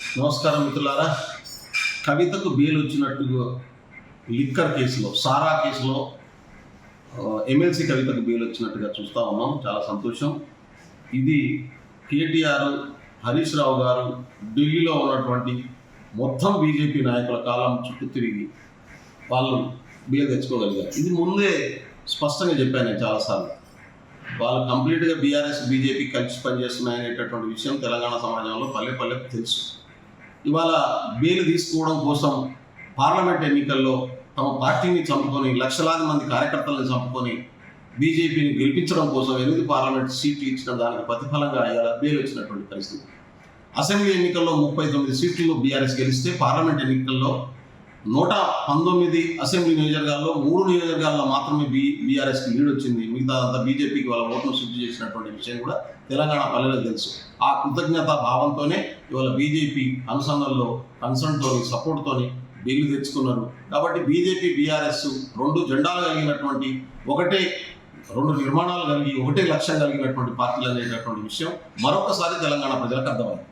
నమస్కారం మిత్రులారా. కవితకు బెయిల్ వచ్చినట్టుగా లిక్కర్ కేసులో సారా కేసులో ఎమ్మెల్సీ కవితకు బెయిల్ వచ్చినట్టుగా చూస్తూ ఉన్నాం. చాలా సంతోషం. ఇది కేటీఆర్ హరీష్ రావు గారు ఢిల్లీలో ఉన్నటువంటి మొత్తం బీజేపీ నాయకుల కాలం చుట్టూ తిరిగి వాళ్ళు బెయిల్ తెచ్చుకోగలిగారు. ఇది ముందే స్పష్టంగా చెప్పాను నేను చాలాసార్లు. వాళ్ళు కంప్లీట్గా బీఆర్ఎస్ బీజేపీ కలిసి పనిచేస్తున్నాయనేటటువంటి విషయం తెలంగాణ సమాజంలో పల్లె పల్లె తెలుసు. ఇవాళ బెయిల్ తీసుకోవడం కోసం పార్లమెంట్ ఎన్నికల్లో తమ పార్టీని చంపుకొని లక్షలాది మంది కార్యకర్తలను చంపుకొని బీజేపీని గెలిపించడం కోసం ఎనిమిది పార్లమెంట్ సీట్లు ఇచ్చిన దానికి ప్రతిఫలంగా ఇవాళ బెయిల్ వచ్చినటువంటి పరిస్థితి. అసెంబ్లీ ఎన్నికల్లో ముప్పై తొమ్మిది సీట్లు బీఆర్ఎస్ గెలిస్తే పార్లమెంట్ ఎన్నికల్లో నూట పంతొమ్మిది అసెంబ్లీ నియోజకవర్గాల్లో మూడు నియోజకవర్గాల్లో మాత్రమే బీ బీఆర్ఎస్కి లీడ్ వచ్చింది. మిగతా అంతా బీజేపీకి వాళ్ళ ఓట్ను శుద్ధి చేసినటువంటి విషయం కూడా తెలంగాణ పల్లెలకు తెలుసు. ఆ కృతజ్ఞత భావంతోనే ఇవాళ బీజేపీ అనుసంధానంలో కన్సర్న్తో సపోర్ట్తోని బిల్లు తెచ్చుకున్నారు. కాబట్టి బీజేపీ బీఆర్ఎస్ రెండు జెండాలు కలిగినటువంటి ఒకటే రెండు నిర్మాణాలు కలిగి ఒకటే లక్ష్యం కలిగినటువంటి పార్టీలు అనేటటువంటి విషయం మరొకసారి తెలంగాణ ప్రజలకు అర్థమైంది.